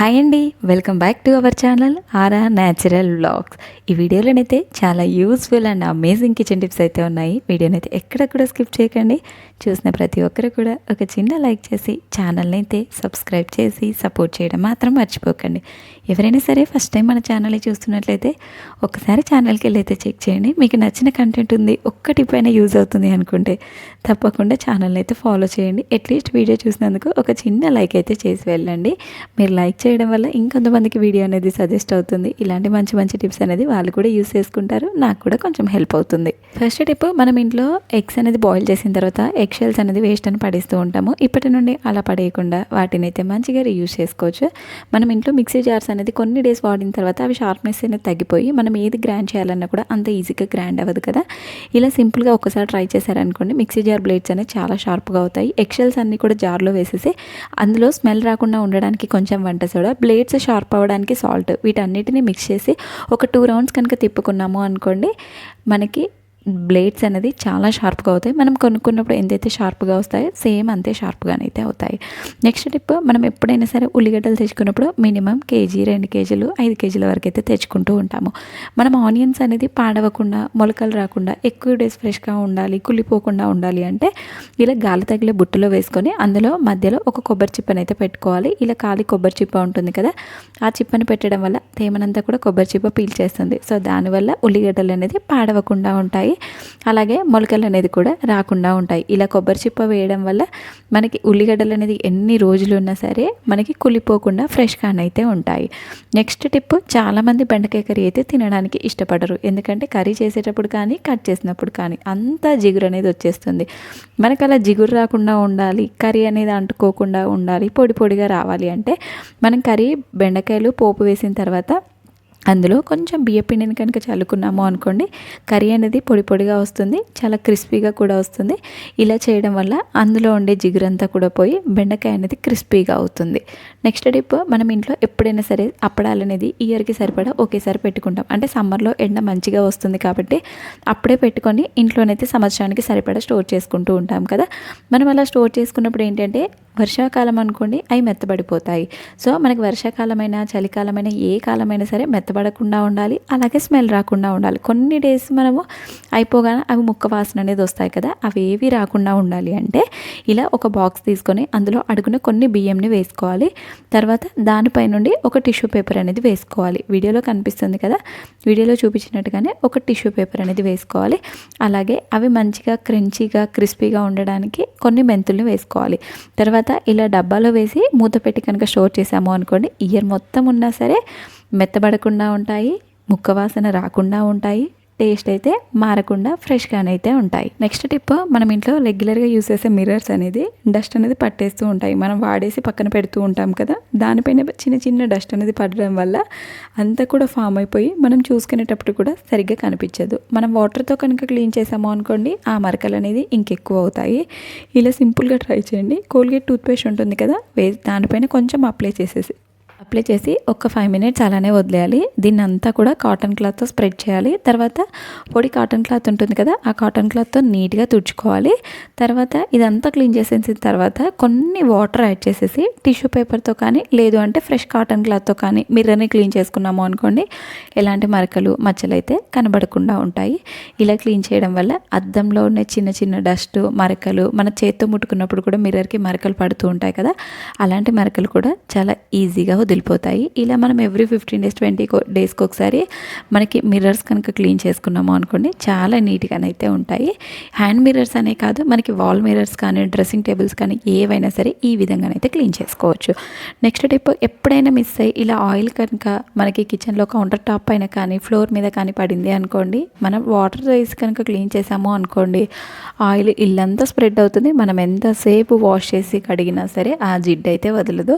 Hi అండి welcome back to our channel aura natural vlogs. ఈ వీడియోలోనైతే చాలా useful and amazing kitchen tips అయితే ఉన్నాయి. వీడియోనైతే అయితే ఎక్కడ కూడా స్కిప్ చేయకండి. చూసిన ప్రతి ఒక్కరు కూడా ఒక చిన్న లైక్ చేసి ఛానల్ని అయితే సబ్స్క్రైబ్ చేసి సపోర్ట్ చేయడం మాత్రం మర్చిపోకండి. ఎవరైనా సరే ఫస్ట్ టైం మన ఛానల్ చూస్తున్నట్లయితే ఒకసారి ఛానల్కి వెళ్ళి అయితే చెక్ చేయండి. మీకు నచ్చిన కంటెంట్ ఉంది ఒక్క టిప్ అయినా యూజ్ అవుతుంది అనుకుంటే తప్పకుండా ఛానల్ని అయితే ఫాలో చేయండి. అట్లీస్ట్ వీడియో చూసినందుకు ఒక చిన్న లైక్ అయితే చేసి వెళ్ళండి. మీరు లైక్ చేయండి చేయడం వల్ల ఇంకొంతమందికి వీడియో అనేది సజెస్ట్ అవుతుంది. ఇలాంటి మంచి మంచి టిప్స్ అనేది వాళ్ళు కూడా యూస్ చేసుకుంటారు. నాకు కూడా కొంచెం హెల్ప్ అవుతుంది. ఫస్ట్ టిప్ మనం ఇంట్లో ఎగ్స్ అనేది బాయిల్ చేసిన తర్వాత ఎగ్ షెల్స్ అనేది వేస్ట్ అని పడేస్తూ ఉంటాము. ఇప్పటి నుండి అలా పడేయకుండా వాటిని అయితే మంచిగా రీయూస్ చేసుకోవచ్చు. మనం ఇంట్లో మిక్సీ జార్స్ అనేది కొన్ని డేస్ వాడిన తర్వాత అవి షార్ప్నెస్ అనేది తగ్గిపోయి మనం ఏది గ్రైండ్ చేయాలన్నా కూడా అంత ఈజీగా గ్రైండ్ అవ్వదు కదా. ఇలా సింపుల్గా ఒకసారి ట్రై చేశారనుకోండి మిక్సీ జార్ బ్లేడ్స్ అనేవి చాలా షార్ప్గా అవుతాయి. ఎక్షల్స్ అన్నీ కూడా జార్లో వేసేసి అందులో స్మెల్ రాకుండా ఉండడానికి కొంచెం వంట సోడా బ్లేడ్స్ షార్ప్ అవ్వడానికి సాల్ట్ వీటన్నిటిని మిక్స్ చేసి ఒక టూ రౌండ్స్ కనుక తిప్పుకున్నాము అనుకోండి మనకి బ్లేడ్స్ అనేది చాలా షార్ప్గా అవుతాయి. మనం కొనుక్కున్నప్పుడు ఎంతైతే షార్ప్గా వస్తాయో సేమ్ అంతే షార్ప్గానైతే అవుతాయి. నెక్స్ట్ టిప్ మనం ఎప్పుడైనా సరే ఉల్లిగడ్డలు తెచ్చుకున్నప్పుడు మినిమం కేజీ రెండు కేజీలు ఐదు కేజీల వరకు అయితే తెచ్చుకుంటూ ఉంటాము. మనం ఆనియన్స్ అనేది పాడవకుండా మొలకలు రాకుండా ఎక్కువ డేస్ ఫ్రెష్గా ఉండాలి కుళ్ళిపోకుండా ఉండాలి అంటే ఇలా గాలి తగిలే బుట్టలో వేసుకొని అందులో మధ్యలో ఒక కొబ్బరి చిప్పని అయితే పెట్టుకోవాలి. ఇలా ఖాళీ కొబ్బరి చిప్ప ఉంటుంది కదా ఆ చిప్పని పెట్టడం వల్ల తేమనంతా కూడా కొబ్బరి చిప్ప పీల్చేస్తుంది. సో దానివల్ల ఉల్లిగడ్డలు అనేది పాడవకుండా ఉంటాయి. అలాగే మొలకలు అనేది కూడా రాకుండా ఉంటాయి. ఇలా కొబ్బరి చిప్ప వేయడం వల్ల మనకి ఉల్లిగడ్డలు అనేది ఎన్ని రోజులు ఉన్నా సరే మనకి కుళ్ళిపోకుండా ఫ్రెష్గానైతే ఉంటాయి. నెక్స్ట్ టిప్ చాలామంది బెండకాయ కర్రీ అయితే తినడానికి ఇష్టపడరు. ఎందుకంటే కర్రీ చేసేటప్పుడు కానీ కట్ చేసినప్పుడు కానీ అంతా జిగురు అనేది వచ్చేస్తుంది. మనకు అలా జిగురు రాకుండా ఉండాలి కర్రీ అనేది అంటుకోకుండా ఉండాలి పొడి పొడిగా రావాలి అంటే మనం కర్రీ బెండకాయలు పోపు వేసిన తర్వాత అందులో కొంచెం బియ్య పిండిని కనుక చల్లుకున్నాము అనుకోండి కర్రీ అనేది పొడి పొడిగా వస్తుంది చాలా క్రిస్పీగా కూడా వస్తుంది. ఇలా చేయడం వల్ల అందులో ఉండే జిగురంతా కూడా పోయి బెండకాయ అనేది క్రిస్పీగా అవుతుంది. నెక్స్ట్ డిప్ మనం ఇంట్లో ఎప్పుడైనా సరే అప్పడాలు అనేది ఇయర్కి సరిపడా ఒకేసారి పెట్టుకుంటాం. అంటే సమ్మర్లో ఎండ మంచిగా వస్తుంది కాబట్టి అప్పుడే పెట్టుకొని ఇంట్లోనైతే సంవత్సరానికి సరిపడా స్టోర్ చేసుకుంటూ ఉంటాం కదా. మనం అలా స్టోర్ చేసుకున్నప్పుడు ఏంటంటే వర్షాకాలం అనుకోండి అవి మెత్తబడిపోతాయి. సో మనకి వర్షాకాలమైన చలికాలమైన ఏ కాలమైనా సరే మెత్తబడకుండా ఉండాలి. అలాగే స్మెల్ రాకుండా ఉండాలి. కొన్ని డేస్ మనము అయిపోగానే అవి ముక్క వాసన అనేది వస్తాయి కదా అవి ఏవి రాకుండా ఉండాలి అంటే ఇలా ఒక బాక్స్ తీసుకొని అందులో అడుగున కొన్ని బియ్యంని వేసుకోవాలి. తర్వాత దానిపై నుండి ఒక టిష్యూ పేపర్ అనేది వేసుకోవాలి. వీడియోలో కనిపిస్తుంది కదా వీడియోలో చూపించినట్టుగానే ఒక టిష్యూ పేపర్ అనేది వేసుకోవాలి. అలాగే అవి మంచిగా క్రంచీగా క్రిస్పీగా ఉండడానికి కొన్ని మెంతుల్ని వేసుకోవాలి. తర్వాత తర్వాత ఇలా డబ్బాలో వేసి మూత పెట్టి కనుక స్టోర్ చేసాము అనుకోండి ఇయర్ మొత్తం ఉన్నా సరే మెత్తబడకుండా ఉంటాయి ముక్క వాసన రాకుండా ఉంటాయి. టేస్ట్ అయితే మారకుండా ఫ్రెష్గానే అయితే ఉంటాయి. నెక్స్ట్ టిప్ మనం ఇంట్లో రెగ్యులర్గా యూస్ చేసే మిర్రర్స్ అనేది డస్ట్ అనేది పట్టేస్తూ ఉంటాయి. మనం వాడేసి పక్కన పెడుతూ ఉంటాం కదా దానిపైన చిన్న చిన్న డస్ట్ అనేది పడడం వల్ల అంతా కూడా ఫామ్ అయిపోయి మనం చూసుకునేటప్పుడు కూడా సరిగ్గా కనిపించదు. మనం వాటర్తో కనుక క్లీన్ చేసాము అనుకోండి ఆ మరకలు అనేది ఇంకెక్కువ అవుతాయి. ఇలా సింపుల్గా ట్రై చేయండి. కోల్గేట్ టూత్పేస్ట్ ఉంటుంది కదా వే దానిపైన కొంచెం అప్లై చేసేసి అప్లై చేసి ఒక ఫైవ్ మినిట్స్ అలానే వదిలేయాలి. దీన్ని అంతా కూడా కాటన్ క్లాత్తో స్ప్రెడ్ చేయాలి. తర్వాత పొడి కాటన్ క్లాత్ ఉంటుంది కదా ఆ కాటన్ క్లాత్తో నీట్గా తుడుచుకోవాలి. తర్వాత ఇదంతా క్లీన్ చేసేసిన తర్వాత కొన్ని వాటర్ యాడ్ చేసేసి టిష్యూ పేపర్తో కానీ లేదు అంటే ఫ్రెష్ కాటన్ క్లాత్తో కానీ మిర్రర్ని క్లీన్ చేసుకున్నాము అనుకోండి ఎలాంటి మరకలు మచ్చలు అయితే కనబడకుండా ఉంటాయి. ఇలా క్లీన్ చేయడం వల్ల అద్దంలో ఉన్న చిన్న చిన్న డస్ట్ మరకలు మన చేత్తో ముట్టుకున్నప్పుడు కూడా మిర్రర్కి మరకలు పడుతూ ఉంటాయి కదా అలాంటి మరకలు కూడా చాలా ఈజీగా వెళ్ళిపోతాయి. ఇలా మనం ఎవ్రీ ఫిఫ్టీన్ డేస్ ట్వంటీ డేస్కి ఒకసారి మనకి మిర్రర్స్ కనుక క్లీన్ చేసుకున్నాము అనుకోండి చాలా నీట్గానైతే ఉంటాయి. హ్యాండ్ మిర్రర్స్ అనే కాదు మనకి వాల్ మిర్రర్స్ కానీ డ్రెస్సింగ్ టేబుల్స్ కానీ ఏవైనా సరే ఈ విధంగానైతే క్లీన్ చేసుకోవచ్చు. నెక్స్ట్ టిప్ ఎప్పుడైనా మిస్ అయ్యి ఇలా ఆయిల్ కనుక మనకి కిచెన్లో కౌంటర్ టాప్ పైన కానీ ఫ్లోర్ మీద కానీ పడింది అనుకోండి మనం వాటర్ వేసి కనుక క్లీన్ చేసాము అనుకోండి ఆయిల్ ఇల్లంతా స్ప్రెడ్ అవుతుంది. మనం ఎంతసేపు వాష్ చేసి కడిగినా సరే ఆ జిడ్ అయితే వదలదు.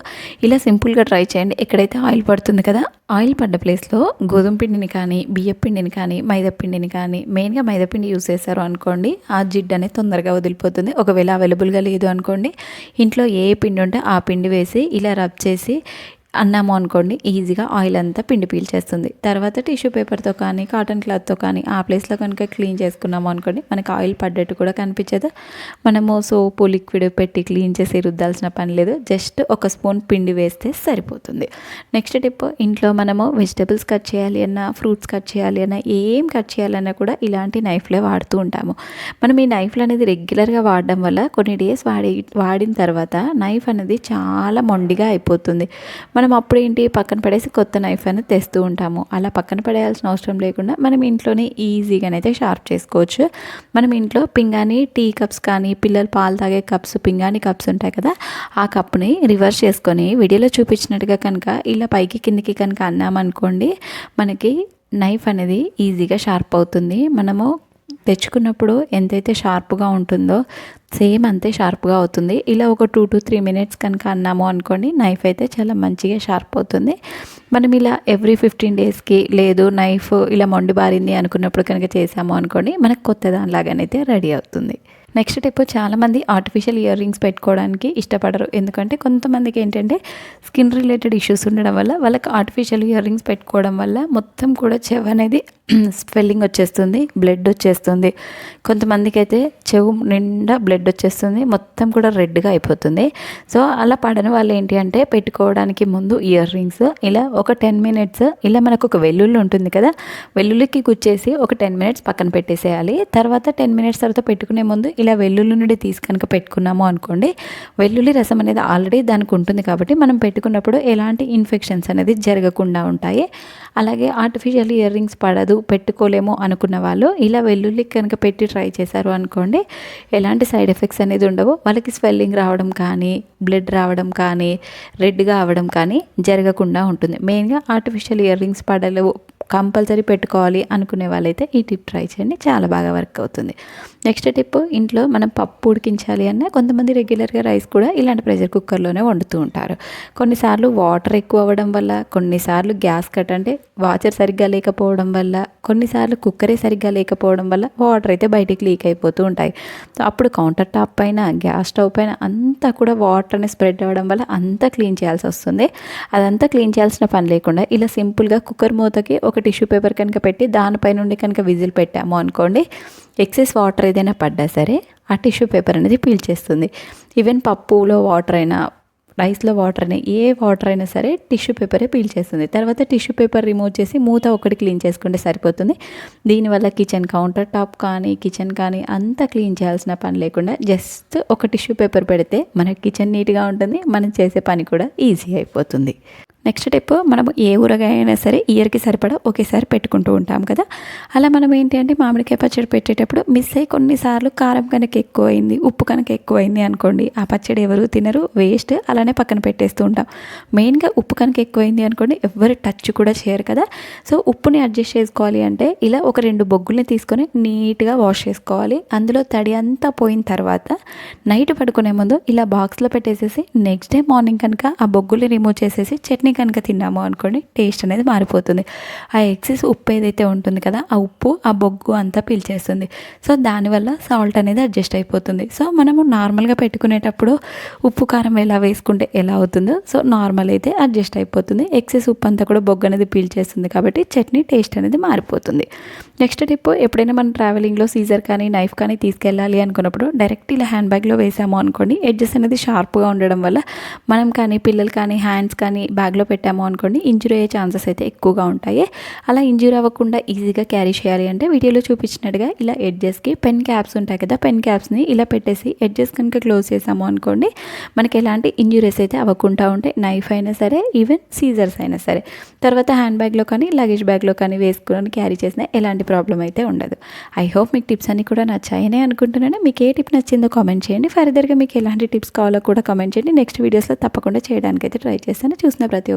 ఇలా సింపుల్గా ట్రై చేయండి. ఎక్కడైతే ఆయిల్ పడుతుంది కదా ఆయిల్ పడ్డ ప్లేస్లో గోధుమ పిండిని కానీ బియ్యం పిండిని కానీ మైదా పిండిని కానీ మెయిన్గా మైదా పిండి యూస్ చేశారు అనుకోండి ఆ జిడ్డు అనేది తొందరగా వదిలిపోతుంది. ఒకవేళ అవైలబుల్గా లేదు అనుకోండి ఇంట్లో ఏ పిండి ఉంటే ఆ పిండి వేసి ఇలా రబ్ చేసి అన్నాము అనుకోండి ఈజీగా ఆయిల్ అంతా పిండి పీల్చేస్తుంది. తర్వాత టిష్యూ పేపర్తో కానీ కాటన్ క్లాత్తో కానీ ఆ ప్లేస్లో కనుక క్లీన్ చేసుకున్నాము అనుకోండి మనకి ఆయిల్ పడ్డట్టు కూడా కనిపించదు. మనము సోపు లిక్విడ్ పెట్టి క్లీన్ చేసి రుద్దాల్సిన పని లేదు. జస్ట్ ఒక స్పూన్ పిండి వేస్తే సరిపోతుంది. నెక్స్ట్ టిప్ ఇంట్లో మనము వెజిటబుల్స్ కట్ చేయాలి అన్నా ఫ్రూట్స్ కట్ చేయాలి అన్నా ఏం కట్ చేయాలన్నా కూడా ఇలాంటి నైఫ్లే వాడుతూ ఉంటాము. మనం ఈ నైఫ్లు అనేది రెగ్యులర్గా వాడడం వల్ల కొన్ని డేస్ వాడి వాడిన తర్వాత నైఫ్ అనేది చాలా మొండిగా అయిపోతుంది. మనం అప్పుడు ఏంటి పక్కన పడేసి కొత్త నైఫ్ అనేది తెస్తూ ఉంటాము. అలా పక్కన పడేయాల్సిన అవసరం లేకుండా మనం ఇంట్లోనే ఈజీగానైతే షార్ప్ చేసుకోవచ్చు. మనం ఇంట్లో పింగాని టీ కప్స్ కానీ పిల్లలు పాలు తాగే కప్స్ పింగాని కప్స్ ఉంటాయి కదా ఆ కప్ని రివర్స్ చేసుకొని వీడియోలో చూపించినట్టుగా కనుక ఇలా పైకి కిందకి కనుక అన్నామనుకోండి మనకి నైఫ్ అనేది ఈజీగా షార్ప్ అవుతుంది. మనము తెచ్చుకున్నప్పుడు ఎంతైతే షార్ప్గా ఉంటుందో సేమ్ అంతే షార్ప్గా అవుతుంది. ఇలా ఒక టూ టు త్రీ మినిట్స్ కనుక అన్నాము అనుకోండి నైఫ్ అయితే చాలా మంచిగా షార్ప్ అవుతుంది. మనం ఇలా ఎవ్రీ ఫిఫ్టీన్ డేస్కి లేదు నైఫ్ ఇలా మొండి బారింది అనుకున్నప్పుడు కనుక చేసాము అనుకోండి మనకు కొత్త దానిలాగానైతే రెడీ అవుతుంది. నెక్స్ట్ టిప్ చాలామంది ఆర్టిఫిషియల్ ఇయర్ రింగ్స్ పెట్టుకోవడానికి ఇష్టపడరు. ఎందుకంటే కొంతమందికి ఏంటంటే స్కిన్ రిలేటెడ్ ఇష్యూస్ ఉండడం వల్ల వాళ్ళకి ఆర్టిఫిషియల్ ఇయర్ రింగ్స్ పెట్టుకోవడం వల్ల మొత్తం కూడా చెవి అనేది స్వెల్లింగ్ వచ్చేస్తుంది బ్లడ్ వచ్చేస్తుంది. కొంతమందికి అయితే చెవు నిండా బ్లడ్ వచ్చేస్తుంది మొత్తం కూడా రెడ్గా అయిపోతుంది. సో అలా పడని వాళ్ళు ఏంటి అంటే పెట్టుకోవడానికి ముందు ఇయర్ రింగ్స్ ఇలా ఒక టెన్ మినిట్స్ ఇలా మనకు ఒక వెల్లుల్లి ఉంటుంది కదా వెల్లుల్లికి గుచ్చేసి ఒక టెన్ మినిట్స్ పక్కన పెట్టేసేయాలి. తర్వాత టెన్ మినిట్స్ తర్వాత పెట్టుకునే ముందు ఇలా వెల్లుల్లి నుండి తీసి కనుక పెట్టుకున్నాము అనుకోండి వెల్లుల్లి రసం అనేది ఆల్రెడీ దానికి ఉంటుంది కాబట్టి మనం పెట్టుకున్నప్పుడు ఎలాంటి ఇన్ఫెక్షన్స్ అనేది జరగకుండా ఉంటాయి. అలాగే ఆర్టిఫిషియల్ ఇయర్ రింగ్స్ పడదు పెట్టుకోలేము అనుకున్న వాళ్ళు ఇలా వెల్లుల్లి కనుక పెట్టి ట్రై చేశారు అనుకోండి ఎలాంటి సైడ్ ఎఫెక్ట్స్ అనేది ఉండవు. వాళ్ళకి స్వెల్లింగ్ రావడం కానీ బ్లడ్ రావడం కానీ రెడ్గా అవ్వడం కానీ జరగకుండా ఉంటుంది. మెయిన్గా ఆర్టిఫిషియల్ ఇయర్ రింగ్స్ పడలేవు కంపల్సరీ పెట్టుకోవాలి అనుకునే వాళ్ళైతే ఈ టిప్ ట్రై చేయండి. చాలా బాగా వర్క్ అవుతుంది. నెక్స్ట్ టిప్ ఇంట్లో మనం పప్పు ఉడికించాలి అన్న కొంతమంది రెగ్యులర్గా రైస్ కూడా ఇలాంటి ప్రెషర్ కుక్కర్లోనే వండుతూ ఉంటారు. కొన్నిసార్లు వాటర్ ఎక్కువ అవ్వడం వల్ల కొన్నిసార్లు గ్యాస్ కట్ అంటే వాచర్ సరిగ్గా లేకపోవడం వల్ల కొన్నిసార్లు కుక్కరే సరిగ్గా లేకపోవడం వల్ల వాటర్ అయితే బయటికి లీక్ అయిపోతూ ఉంటాయి. అప్పుడు కౌంటర్ టాప్ పైన గ్యాస్ స్టవ్ పైన అంతా కూడా వాటర్ని స్ప్రెడ్ అవ్వడం వల్ల అంతా క్లీన్ చేయాల్సి వస్తుంది. అదంతా క్లీన్ చేయాల్సిన పని లేకుండా ఇలా సింపుల్గా కుక్కర్ మూతకి ఒక టిష్యూ పేపర్ కనుక పెట్టి దానిపై నుండి కనుక విజిల్ పెట్టాము అనుకోండి ఎక్సెస్ వాటర్ ఏదైనా పడ్డా సరే ఆ టిష్యూ పేపర్ అనేది పీల్చేస్తుంది. ఈవెన్ పప్పులో వాటర్ అయినా రైస్లో వాటర్ అయినా ఏ వాటర్ అయినా సరే టిష్యూ పేపరే పీల్చేస్తుంది. తర్వాత టిష్యూ పేపర్ రిమూవ్ చేసి మూత ఒకటి క్లీన్ చేసుకుంటే సరిపోతుంది. దీనివల్ల కిచెన్ కౌంటర్ టాప్ కానీ కిచెన్ కానీ అంతా క్లీన్ చేయాల్సిన పని లేకుండా జస్ట్ ఒక టిష్యూ పేపర్ పెడితే మన కిచెన్ నీట్గా ఉంటుంది మనం చేసే పని కూడా ఈజీ అయిపోతుంది. నెక్స్ట్ టిప్ మనం ఏ ఊరగాయ అయినా సరే ఇయర్కి సరిపడా ఒకేసారి పెట్టుకుంటూ ఉంటాం కదా. అలా మనం ఏంటి అంటే మామిడికాయ పచ్చడి పెట్టేటప్పుడు మిస్ అయ్యి కొన్నిసార్లు కారం కనుక ఎక్కువైంది ఉప్పు కనుక ఎక్కువైంది అనుకోండి ఆ పచ్చడి ఎవరు తినరు వేస్ట్ అలానే పక్కన పెట్టేస్తూ ఉంటాం. మెయిన్గా ఉప్పు కనుక ఎక్కువైంది అనుకోండి ఎవరు టచ్ కూడా చేయరు కదా. సో ఉప్పుని అడ్జస్ట్ చేసుకోవాలి అంటే ఇలా ఒక రెండు బొగ్గుల్ని తీసుకొని నీట్గా వాష్ చేసుకోవాలి. అందులో తడి అంతా పోయిన తర్వాత నైట్ పడుకునే ముందు ఇలా బాక్స్లో పెట్టేసేసి నెక్స్ట్ డే మార్నింగ్ కనుక ఆ బొగ్గుల్ని రిమూవ్ చేసేసి చట్నీ కనుక తిన్నాము అనుకోండి టేస్ట్ అనేది మారిపోతుంది. ఆ ఎక్సెస్ ఉప్పు ఏదైతే ఉంటుంది కదా ఆ ఉప్పు ఆ బొగ్గు అంతా పీల్చేస్తుంది. సో దానివల్ల సాల్ట్ అనేది అడ్జస్ట్ అయిపోతుంది. సో మనము నార్మల్గా పెట్టుకునేటప్పుడు ఉప్పు కారం ఎలా వేసుకుంటే ఎలా అవుతుందో సో నార్మల్ అయితే అడ్జస్ట్ అయిపోతుంది. ఎక్సెస్ ఉప్పు అంతా కూడా బొగ్గు అనేది పీల్చేస్తుంది కాబట్టి చట్నీ టేస్ట్ అనేది మారిపోతుంది. నెక్స్ట్ టిప్ ఎప్పుడైనా మనం ట్రావెలింగ్లో సీజర్ కానీ నైఫ్ కానీ తీసుకెళ్ళాలి అనుకున్నప్పుడు డైరెక్ట్ ఇలా హ్యాండ్ బ్యాగ్లో వేసాము అనుకోండి ఎడ్జెస్ అనేది షార్ప్గా ఉండడం వల్ల మనం కానీ పిల్లలు కానీ హ్యాండ్స్ కానీ బ్యాగ్లో పెట్టాము అనుకోండి ఇంజురీ అయ్యే ఛాన్సెస్ అయితే ఎక్కువగా ఉంటాయి. అలా ఇంజూరీ అవ్వకుండా ఈజీగా క్యారీ చేయాలి అంటే వీడియోలో చూపించినట్టుగా ఇలా ఎడ్జెస్కి పెన్ క్యాప్స్ ఉంటాయి కదా పెన్ క్యాప్స్ని ఇలా పెట్టేసి ఎడ్జెస్ కనుక క్లోజ్ చేసాము అనుకోండి మనకి ఎలాంటి ఇంజురీస్ అయితే అవ్వకుండా ఉంటాయి. నైఫ్ అయినా సరే ఈవెన్ సీజర్స్ అయినా సరే. తర్వాత హ్యాండ్ బ్యాగ్లో కానీ లగేజ్ బ్యాగ్లో కానీ వేసుకుని క్యారీ చేసినా ఎలాంటి ప్రాబ్లం అయితే ఉండదు. ఐ హోప్ మీకు టిప్స్ అన్ని కూడా నచ్చాయని అనుకుంటున్నాను. మీకు ఏ టిప్ నచ్చిందో కామెంట్ చేయండి. ఫర్దర్గా మీకు ఎలాంటి టిప్స్ కావాలో కూడా కామెంట్ చేయండి. నెక్స్ట్ వీడియోస్లో తప్పకుండా చేయడానికి అయితే ట్రై చేస్తాను. చూసిన ప్రతి